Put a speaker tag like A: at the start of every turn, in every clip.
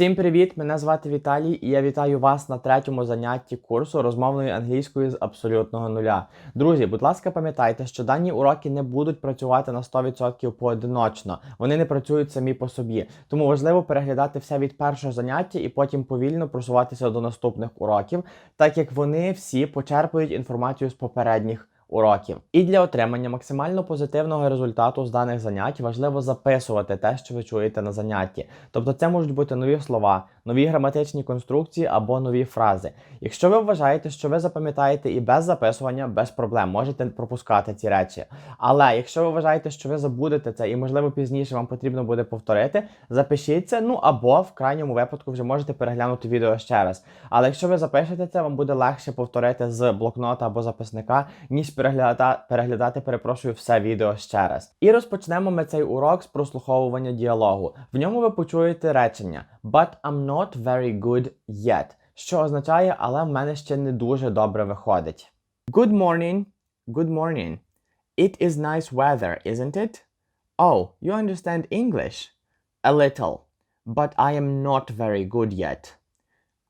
A: Всім привіт! Мене звати Віталій, і я вітаю вас на третьому занятті курсу розмовної англійської з абсолютного нуля. Друзі, будь ласка, пам'ятайте, що дані уроки не будуть працювати на 100% поодиночно. Вони не працюють самі по собі. Тому важливо переглядати все від першого заняття і потім повільно просуватися до наступних уроків, так як вони всі почерпують інформацію з попередніх уроків. І для отримання максимально позитивного результату з даних занять важливо записувати те, що ви чуєте на занятті. Тобто це можуть бути нові слова, нові граматичні конструкції або нові фрази. Якщо ви вважаєте, що ви запам'ятаєте і без записування, без проблем можете пропускати ці речі. Але якщо ви вважаєте, що ви забудете це і, можливо, пізніше вам потрібно буде повторити, запишіть це, ну або в крайньому випадку вже можете переглянути відео ще раз. Але якщо ви запишете це, вам буде легше повторити з блокнота або записника, ніж переглядати, переглядати, перепрошую, все відео ще раз. І розпочнемо ми цей урок з прослуховування діалогу. В ньому ви почуєте речення But I'm not very good yet, що означає, але в мене ще не дуже добре виходить. Good morning. Good morning. It is nice weather, isn't it? Oh, you understand English? A little, but I am not very good yet.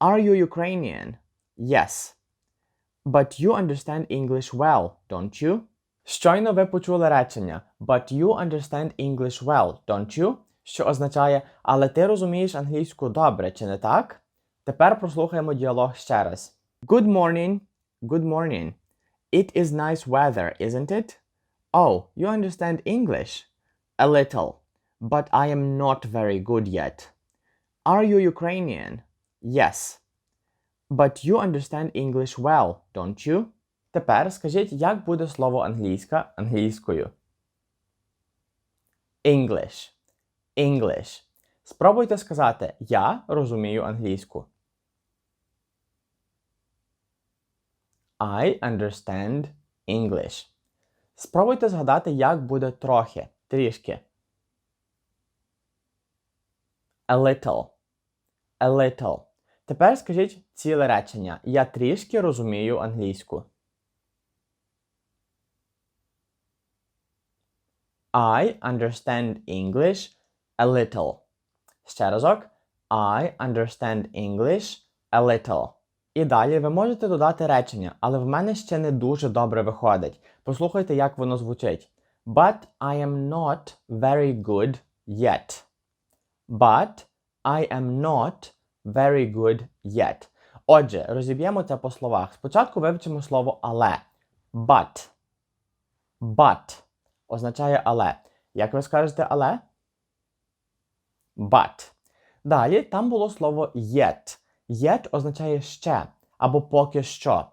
A: Are you Ukrainian? Yes. But you understand English well, don't you? Щойно ви почули речення But you understand English well, don't you? Що означає, але ти розумієш англійську добре, чи не так? Тепер прослухаємо діалог ще раз. Good morning. Good morning. It is nice weather, isn't it? Oh, you understand English? A little, but I am not very good yet. Are you Ukrainian? Yes. But you understand English well, don't you? Тепер скажіть, як буде слово англійська англійською. English. English. Спробуйте сказати Я розумію англійську. I understand English. Спробуйте згадати, як буде трохи, трішки. A little. A little. Тепер скажіть ціле речення. Я трішки розумію англійську. I understand English a little. Ще разок. I understand English a little. І далі ви можете додати речення, але в мене ще не дуже добре виходить. Послухайте, як воно звучить. But I am not very good yet. But I am not very good yet. Отже, розіб'ємо це по словах. Спочатку вивчимо слово але. But. But означає але. Як ви скажете але? But. Далі там було слово yet. Yet означає ще або поки що.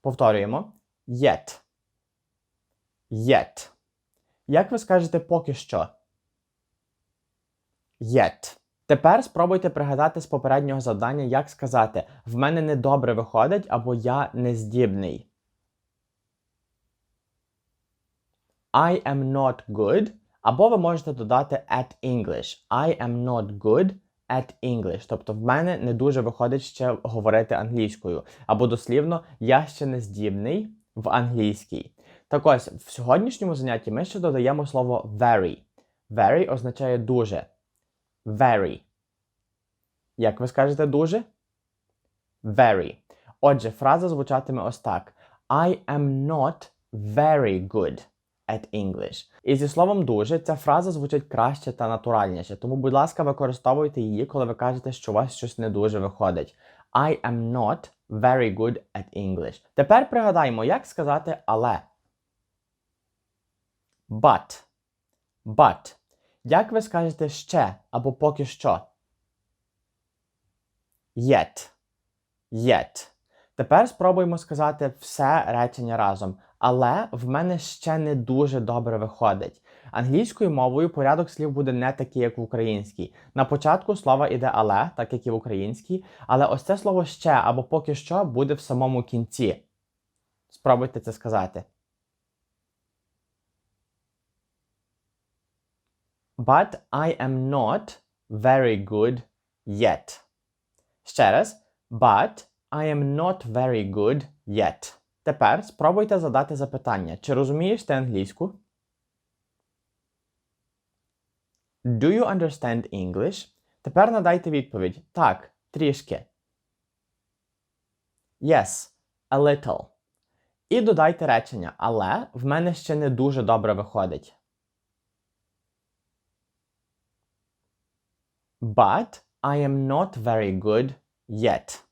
A: Повторюємо. Yet. Yet. Як ви скажете поки що? Yet. Тепер спробуйте пригадати з попереднього завдання, як сказати в мене недобре виходить або я нездібний. I am not good. Або ви можете додати at English. I am not good at English. Тобто в мене не дуже виходить ще говорити англійською. Або дослівно, я ще не здібний в англійській. Так ось, в сьогоднішньому занятті ми ще додаємо слово very. Very означає дуже. Very. Як ви скажете дуже? Very. Отже, фраза звучатиме ось так: I am not very good at English. І зі словом дуже ця фраза звучить краще та натуральніше. Тому, будь ласка, використовуйте її, коли ви кажете, що у вас щось не дуже виходить. I am not very good at English. Тепер пригадаємо, як сказати але. But. But. Як ви скажете ще або поки що? Yet. Yet. Тепер спробуємо сказати все речення разом. Але в мене ще не дуже добре виходить. Англійською мовою порядок слів буде не такий, як в українській. На початку слова іде але, так як і в українській, але ось це слово ще або поки що буде в самому кінці. Спробуйте це сказати. But I am not very good yet. Ще раз. But I am not very good yet. Тепер спробуйте задати запитання. Чи розумієш ти англійську? Do you understand English? Тепер надайте відповідь. Так, трішки. Yes, a little. І додайте речення, але в мене ще не дуже добре виходить. But I am not very good yet.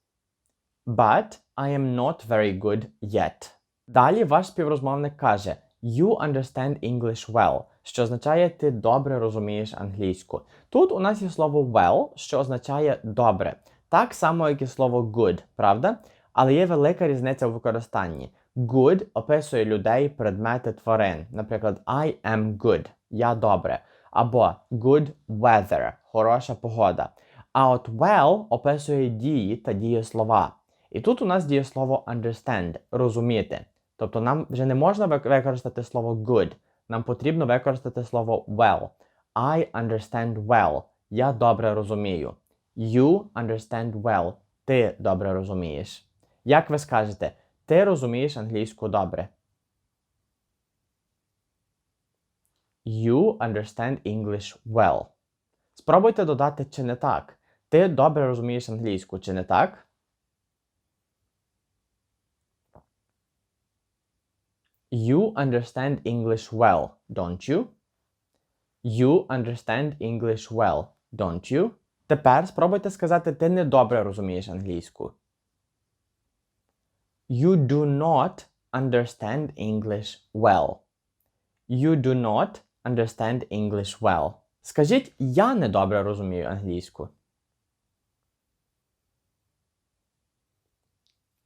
A: But I am not very good yet. Далі ваш співрозмовник каже You understand English well, що означає ти добре розумієш англійську. Тут у нас є слово well, що означає добре. Так само, як і слово good, правда? Але є велика різниця у використанні. Good описує людей, предмети тварин. Наприклад, I am good. Я добре. Або good weather хороша погода. А от well описує дії та дієслова. І тут у нас дієслово understand розуміти. Тобто нам вже не можна використати слово good. Нам потрібно використати слово well. I understand well. Я добре розумію. You understand well. Ти добре розумієш. Як ви скажете, ти розумієш англійську добре? You understand English well. Спробуйте додати чи не так. Ти добре розумієш англійську, чи не так? You understand English well, don't you? You understand English well, don't you? Тепер спробуйте сказати ти не добре розумієш англійську. You do not understand English well. You do not understand English well. Скажіть, я не добре розумію англійську.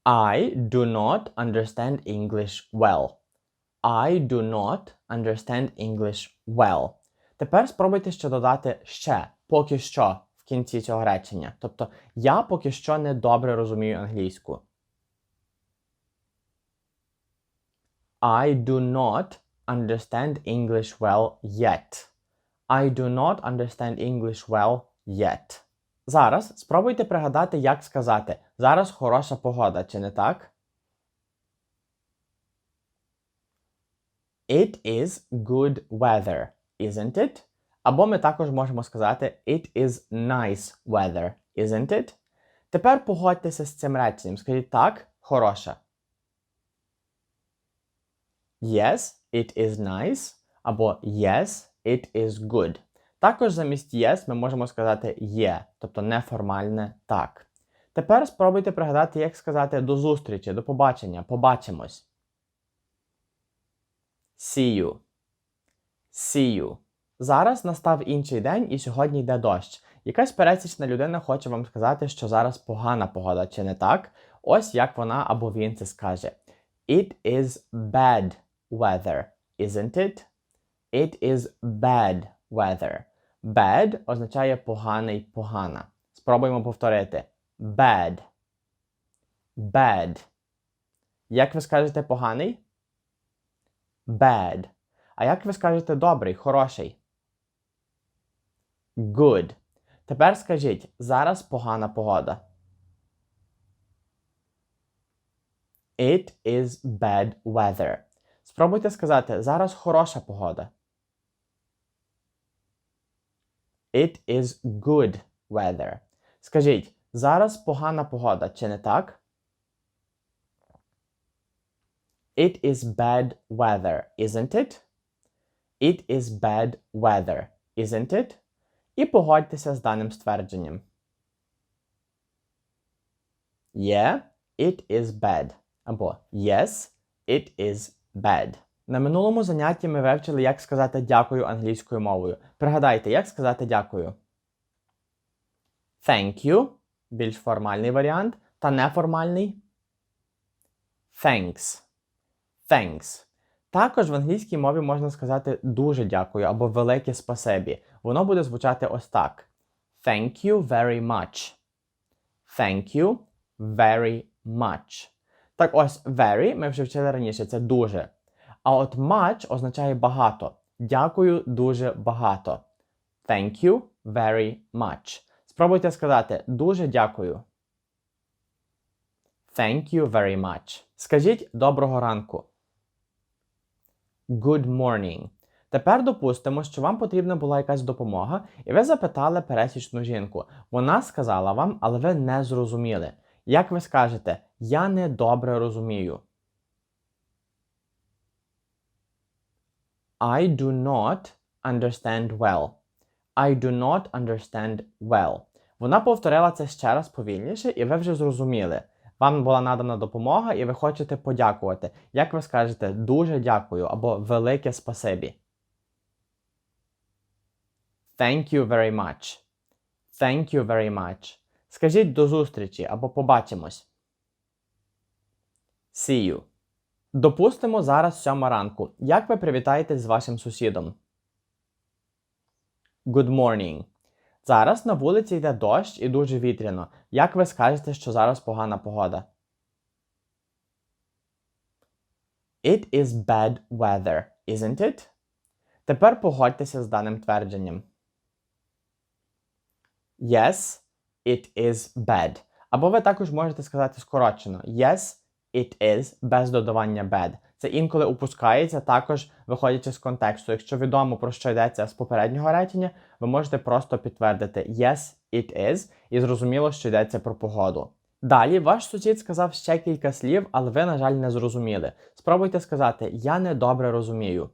A: I do not understand English well. I do not understand English well. Тепер спробуйте ще додати ще поки що в кінці цього речення. Тобто я поки що не добре розумію англійську. I do not understand English well yet. I do not understand English well yet. Зараз спробуйте пригадати, як сказати. Зараз хороша погода, чи не так? It is good weather, isn't it? Або ми також можемо сказати It is nice weather, isn't it? Тепер погодьтеся з цим реченням. Скажіть так, хороша. Yes, it is nice. Або Yes, it is good. Також замість yes ми можемо сказати є, тобто неформальне так. Тепер спробуйте пригадати, як сказати до зустрічі, до побачення, побачимось. See you. See you. Зараз настав інший день і сьогодні йде дощ. Якась пересічна людина хоче вам сказати, що зараз погана погода, чи не так? Ось як вона або він це скаже. It is bad weather, isn't it? It is bad weather. Bad означає поганий, погана. Спробуємо повторити. Bad. Bad. Як ви скажете поганий? Bad. А як ви скажете добрий, хороший? Good. Тепер скажіть, зараз погана погода. It is bad weather. Спробуйте сказати, зараз хороша погода. It is good weather. Скажіть, зараз погана погода, чи не так? It is bad weather, isn't it? It is bad weather, isn't it? І погодьтеся з даним ствердженням. Yeah, it is bad. Або Yes, it is bad. На минулому занятті ми вивчили, як сказати дякую англійською мовою. Пригадайте, як сказати дякую. Thank you більш формальний варіант, та неформальний thanks. Thanks. Також в англійській мові можна сказати дуже дякую або велике спасибі. Воно буде звучати ось так. Thank you very much. Thank you very much. Так ось very ми вже вчили раніше, це дуже. А от much означає багато. Дякую дуже багато. Thank you very much. Спробуйте сказати дуже дякую. Thank you very much. Скажіть доброго ранку. Good morning. Тепер допустимо, що вам потрібна була якась допомога, і ви запитали пересічну жінку. Вона сказала вам, але ви не зрозуміли. Як ви скажете, я не добре розумію. I do not understand well. I do not understand well. Вона повторила це ще раз повільніше, і ви вже зрозуміли. Вам була надана допомога, і ви хочете подякувати. Як ви скажете дуже дякую або велике спасибі. Thank you very much. Thank you very much. Скажіть до зустрічі або побачимось. See you. Допустимо, зараз сьома ранку. Як ви привітаєтесь з вашим сусідом? Good morning. Зараз на вулиці йде дощ і дуже вітряно. Як ви скажете, що зараз погана погода? It is bad weather, isn't it? Тепер погодьтеся з даним твердженням. Yes, it is bad. Або ви також можете сказати скорочено Yes, it is без додавання bad. Це інколи упускається, також виходячи з контексту. Якщо відомо про що йдеться з попереднього речення, ви можете просто підтвердити Yes, it is, і зрозуміло, що йдеться про погоду. Далі ваш сусід сказав ще кілька слів, але ви, на жаль, не зрозуміли. Спробуйте сказати Я не добре розумію.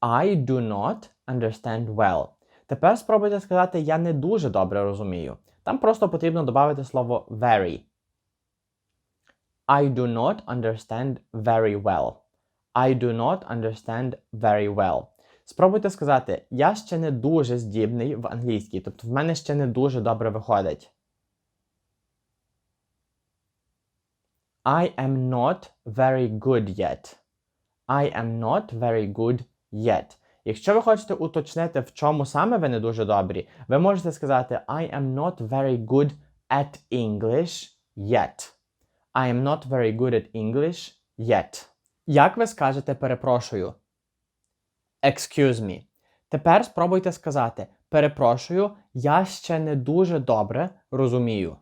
A: I do not understand well. Тепер спробуйте сказати Я не дуже добре розумію. Там просто потрібно додати слово very. I do not understand very well. I do not understand very well. Спробуйте сказати, я ще не дуже здібний в англійській, тобто в мене ще не дуже добре виходить. I am not very good yet. I am not very good yet. Якщо ви хочете уточнити, в чому саме ви не дуже добрі, ви можете сказати I am not very good at English yet. I am not very good at English yet. Як ви скажете перепрошую? Excuse me. Тепер спробуйте сказати перепрошую, я ще не дуже добре розумію.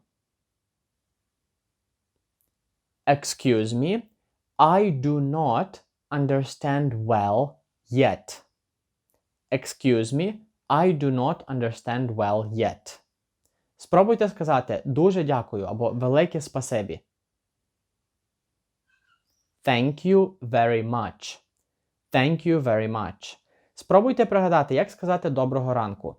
A: Excuse me, I do not understand well yet. Excuse me, I do not understand well yet. Спробуйте сказати дуже дякую або велике спасибі. Thank you very much. Thank you very much. Спробуйте пригадати, як сказати доброго ранку.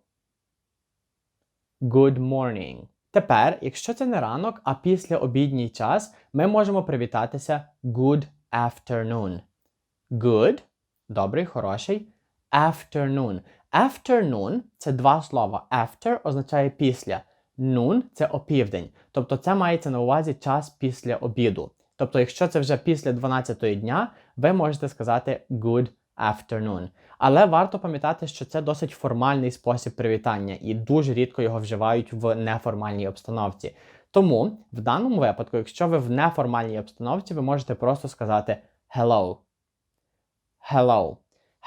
A: Good morning. Тепер, якщо це не ранок, а після обідній час, ми можемо привітатися good afternoon. Good добрий, хороший. Afternoon. Afternoon це два слова. After означає після. Noon це опівдень. Тобто це мається на увазі час після обіду. Тобто, якщо це вже після 12 дня, ви можете сказати good afternoon. Але варто пам'ятати, що це досить формальний спосіб привітання, і дуже рідко його вживають в неформальній обстановці. Тому в даному випадку, якщо ви в неформальній обстановці, ви можете просто сказати hello. Hello.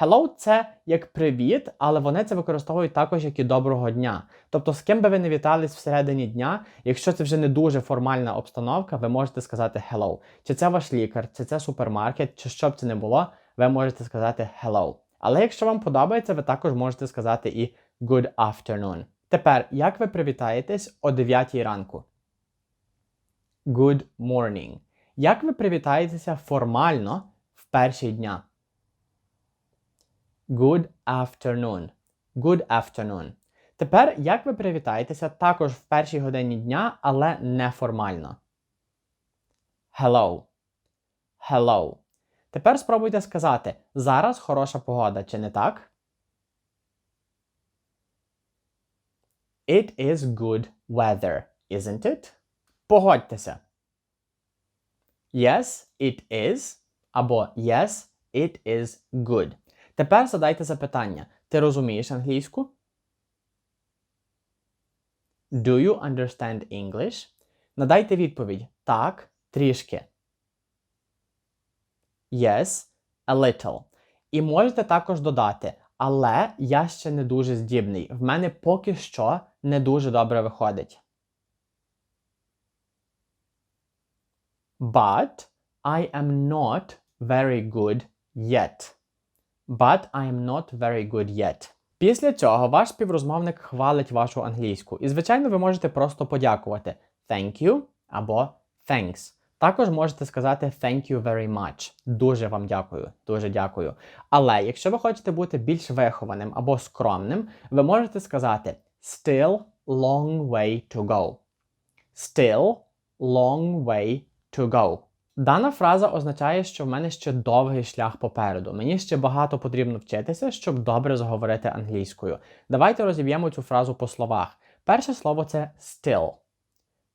A: Hello це як привіт, але вони це використовують також як і доброго дня. Тобто, з ким би ви не вітались всередині дня, якщо це вже не дуже формальна обстановка, ви можете сказати hello. Чи це ваш лікар, чи це супермаркет, чи що б це не було, ви можете сказати hello. Але якщо вам подобається, ви також можете сказати і good afternoon. Тепер, як ви привітаєтесь о 9 ранку? Good morning. Як ви привітаєтеся формально в перші дня? Good afternoon. Good afternoon. Тепер, як ви привітаєтеся також в першій годині дня, але неформально? Hello. Hello. Тепер спробуйте сказати: зараз хороша погода, чи не так? It is good weather, isn't it? Погодьтеся. Yes, it is. Або Yes, it is good. Тепер задайте запитання. Ти розумієш англійську? Do you understand English? Надайте відповідь так, трішки. Yes, a little. І можете також додати, але я ще не дуже здібний. В мене поки що не дуже добре виходить. But I am not very good yet. But I am not very good yet. Після цього ваш співрозмовник хвалить вашу англійську. І, звичайно, ви можете просто подякувати thank you або thanks. Також можете сказати thank you very much. Дуже вам дякую. Дуже дякую. Але якщо ви хочете бути більш вихованим або скромним, ви можете сказати still long way to go. Still long way to go. Дана фраза означає, що в мене ще довгий шлях попереду. Мені ще багато потрібно вчитися, щоб добре заговорити англійською. Давайте розіб'ємо цю фразу по словах. Перше слово це still.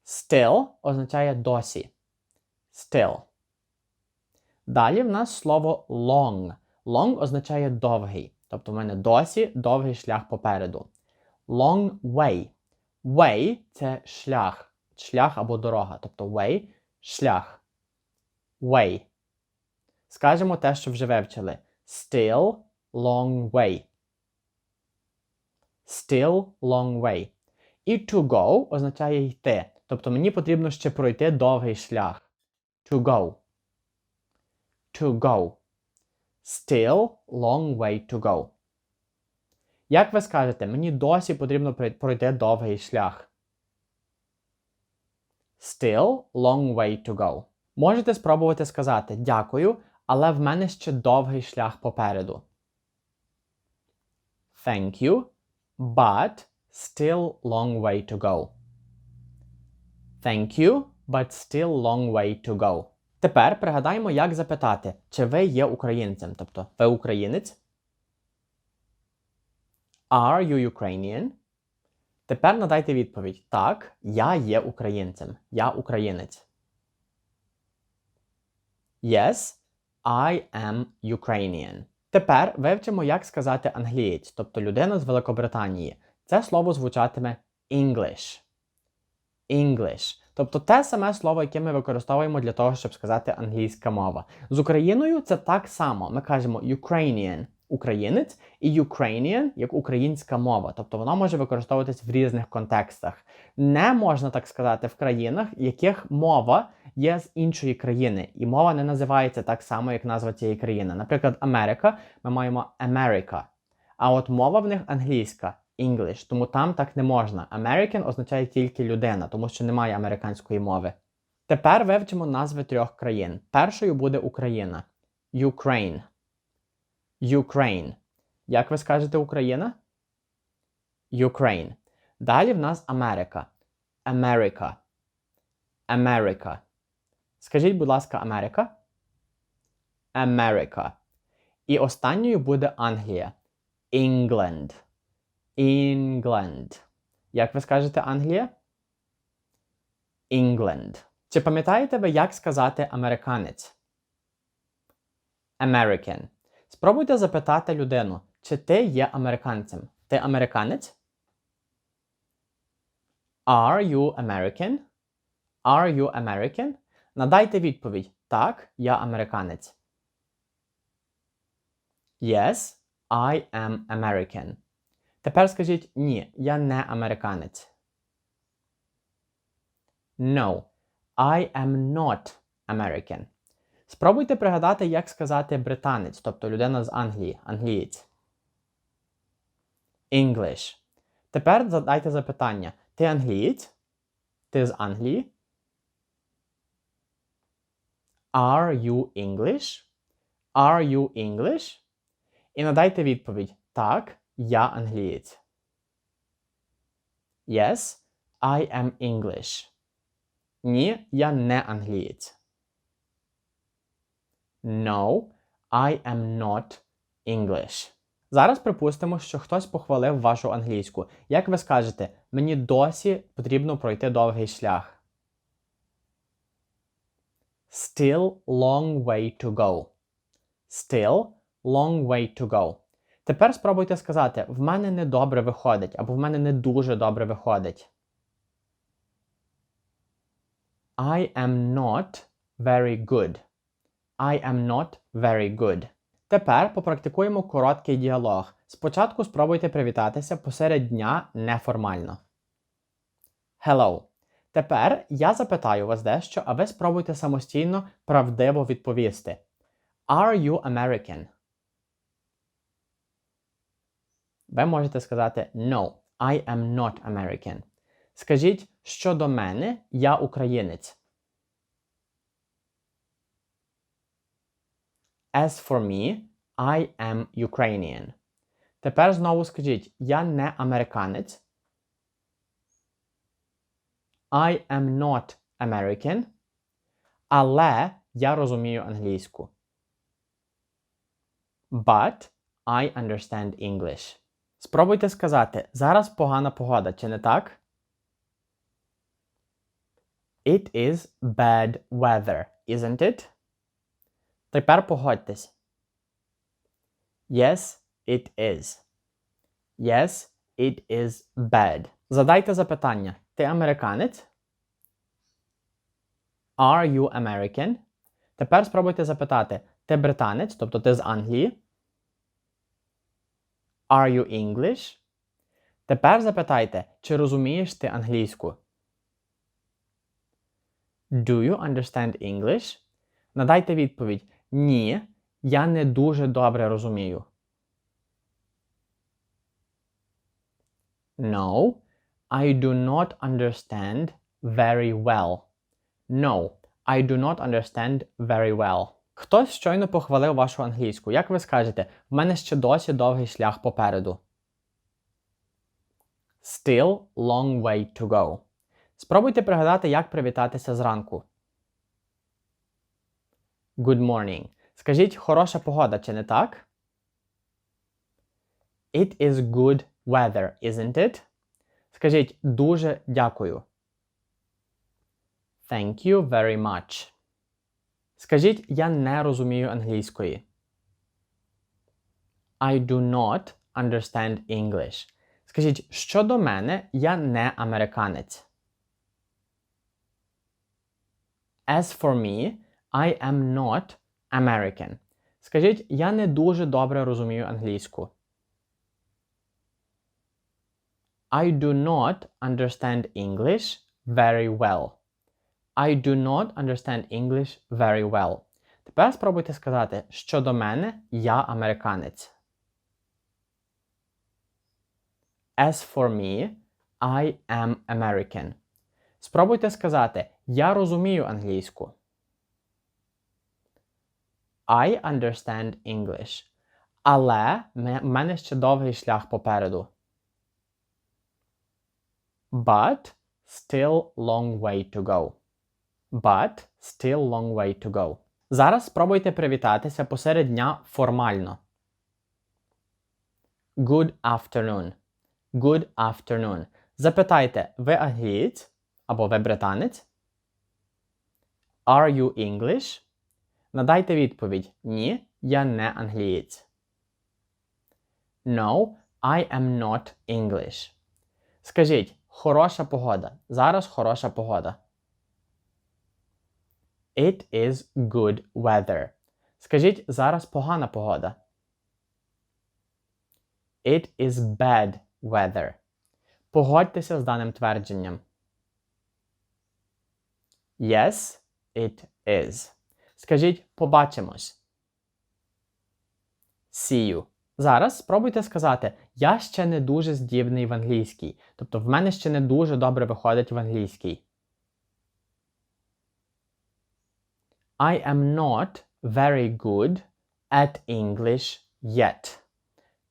A: Still означає досі. Still. Далі в нас слово long. Long означає довгий. Тобто в мене досі довгий шлях попереду. Long way. Way це шлях. Шлях або дорога. Тобто way шлях. Way. Скажемо те, що вже вивчили. Still long way. Still long way. І to go означає йти. Тобто мені потрібно ще пройти довгий шлях. To go. To go. Still long way to go. Як ви скажете, мені досі потрібно пройти довгий шлях. Still long way to go. Можете спробувати сказати дякую, але в мене ще довгий шлях попереду. Thank you, but still long way to go. Thank you, but still long way to go. Тепер пригадаємо, як запитати, чи ви є українцем. Тобто, ви українець? Are you Ukrainian? Тепер надайте відповідь. Так, я є українцем. Я українець. Yes, I am Ukrainian. Тепер вивчимо, як сказати англієць, тобто людина з Великобританії. Це слово звучатиме English. English. Тобто те саме слово, яке ми використовуємо для того, щоб сказати англійська мова. З Україною це так само. Ми кажемо Ukrainian українець і Ukrainian як українська мова. Тобто вона може використовуватись в різних контекстах. Не можна так сказати в країнах, яких мова є з іншої країни, і мова не називається так само, як назва цієї країни. Наприклад, Америка, ми маємо America. А от мова в них англійська. English, тому там так не можна. American означає тільки людина, тому що немає американської мови. Тепер вивчимо назви трьох країн. Першою буде Україна. Ukraine. Ukraine. Як ви скажете Україна? Ukraine. Далі в нас Америка. America. America. Скажіть, будь ласка, Америка. America. І останньою буде Англія. England. England. Як ви скажете Англія? England. Чи пам'ятаєте ви, як сказати американець? American. Спробуйте запитати людину, чи ти є американцем. Ти американець? Are you American? Are you American? Надайте відповідь. Так, я американець. Yes, I am American. Тепер скажіть ні, я не американець. No, I am not American. Спробуйте пригадати, як сказати британець, тобто людина з Англії, англієць. English. Тепер задайте запитання. Ти англієць? Ти з Англії? Are you English? Are you English? І надайте відповідь. Так, я англієць. Yes, I am English. Ні, я не англієць. No, I am not English. Зараз припустимо, що хтось похвалив вашу англійську. Як ви скажете, мені досі потрібно пройти довгий шлях. Still long way to go. Still long way to go. Тепер спробуйте сказати: в мене не добре виходить, або в мене не дуже добре виходить. I am not very good. I am not very good. Тепер попрактикуємо короткий діалог. Спочатку спробуйте привітатися посеред дня неформально. Hello. Тепер я запитаю вас дещо, а ви спробуйте самостійно правдиво відповісти. Are you American? ви можете сказати No, I am not American. Скажіть, щодо мене, я українець. As for me, I am Ukrainian. Тепер знову скажіть, я не американець. I am not American. Але я розумію англійську. But I understand English. Спробуйте сказати, зараз погана погода, чи не так? It is bad weather, isn't it? Тепер погодьтесь. Yes, it is. Yes, it is bad. Задайте запитання. Ти американець? Are you American? Тепер спробуйте запитати: ти британець, тобто ти з Англії? Are you English? Тепер запитайте, чи розумієш ти англійську? Do you understand English? Надайте відповідь: Ні, я не дуже добре розумію. No, I do not understand very well. No, I do not understand very well. Хтось щойно похвалив вашу англійську. Як ви скажете, в мене ще досі довгий шлях попереду. Still long way to go. Спробуйте пригадати, як привітатися зранку. Good morning. Скажіть, хороша погода, чи не так? It is good weather, isn't it? Скажіть дуже дякую. Thank you very much. Скажіть, я не розумію англійської. I do not understand English. Скажіть, щодо мене, я не американець. As for me, I am not American. Скажіть, я не дуже добре розумію англійську. I do not understand English very well. I do not understand English very well. Тепер спробуйте сказати, щодо мене, я американець. As for me, I am American. Спробуйте сказати, я розумію англійську. I understand English. Але в мене ще довгий шлях попереду. But still long way to go. But still long way to go. Зараз спробуйте привітатися посеред дня формально. Good afternoon. Good afternoon. Запитайте, ви англієць або ви британець? Are you English? Надайте відповідь Ні, я не англієць. No, I am not English. Скажіть, хороша погода. Зараз хороша погода. It is good weather. Скажіть, зараз погана погода. It is bad weather. Погодьтеся з даним твердженням. Yes, it is. Скажіть побачимось. See you. Зараз спробуйте сказати, я ще не дуже здібний в англійській. Тобто в мене ще не дуже добре виходить в англійській. I am not very good at English yet.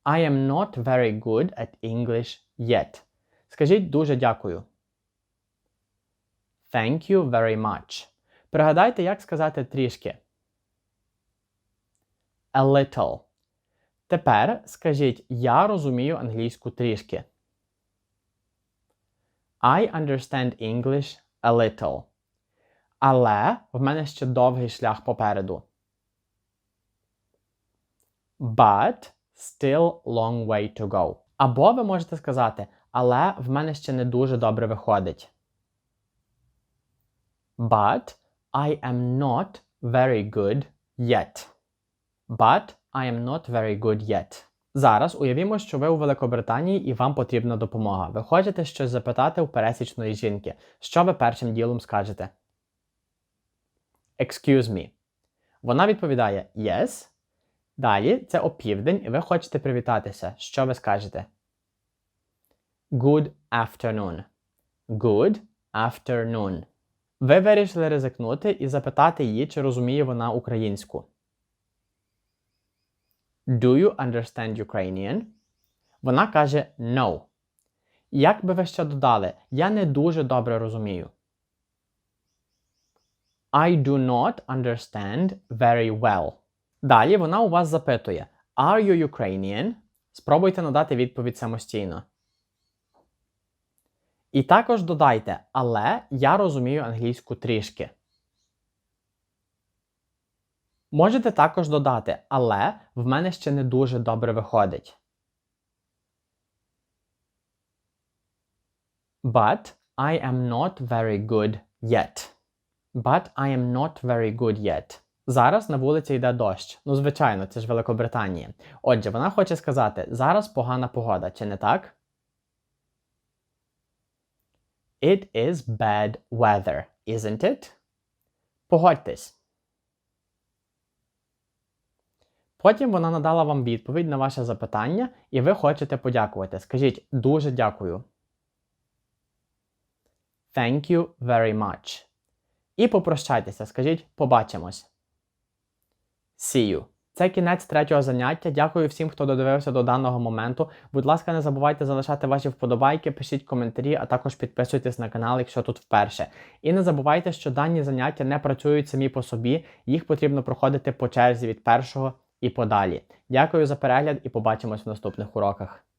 A: I am not very good at English yet. Скажіть дуже дякую. Thank you very much. Пригадайте, як сказати трішки. A little. Тепер скажіть Я розумію англійську трішки. I understand English a little. Але в мене ще довгий шлях попереду. But still long way to go. Або ви можете сказати, але в мене ще не дуже добре виходить. But I am not very good yet. But I am not very good yet. Зараз уявімо, що ви у Великобританії і вам потрібна допомога. Ви хочете щось запитати у пересічної жінки. Що ви першим ділом скажете? Excuse me. Вона відповідає Yes. Далі це опівдень, і ви хочете привітатися. Що ви скажете? Good afternoon. Good afternoon. Ви вирішили ризикнути і запитати її, чи розуміє вона українську. Do you understand Ukrainian? Вона каже No. Як би ви ще додали, я не дуже добре розумію. I do not understand very well. Далі вона у вас запитує Are you Ukrainian? Спробуйте надати відповідь самостійно. І також додайте, але я розумію англійську трішки. Можете також додати, але в мене ще не дуже добре виходить. But I am not very good yet. But I am not very good yet. Зараз на вулиці йде дощ. Ну, звичайно, це ж Великобританія. Отже, вона хоче сказати: зараз погана погода, чи не так? It is bad weather, isn't it? Погодьтесь. Потім вона надала вам відповідь на ваше запитання, і ви хочете подякувати. Скажіть дуже дякую. Thank you very much. І попрощайтеся, скажіть побачимось. See you. Це кінець третього заняття. Дякую всім, хто додивився до даного моменту. Будь ласка, не забувайте залишати ваші вподобайки, пишіть коментарі, а також підписуйтесь на канал, якщо тут вперше. І не забувайте, що дані заняття не працюють самі по собі, їх потрібно проходити по черзі від першого і подалі. Дякую за перегляд і побачимось в наступних уроках.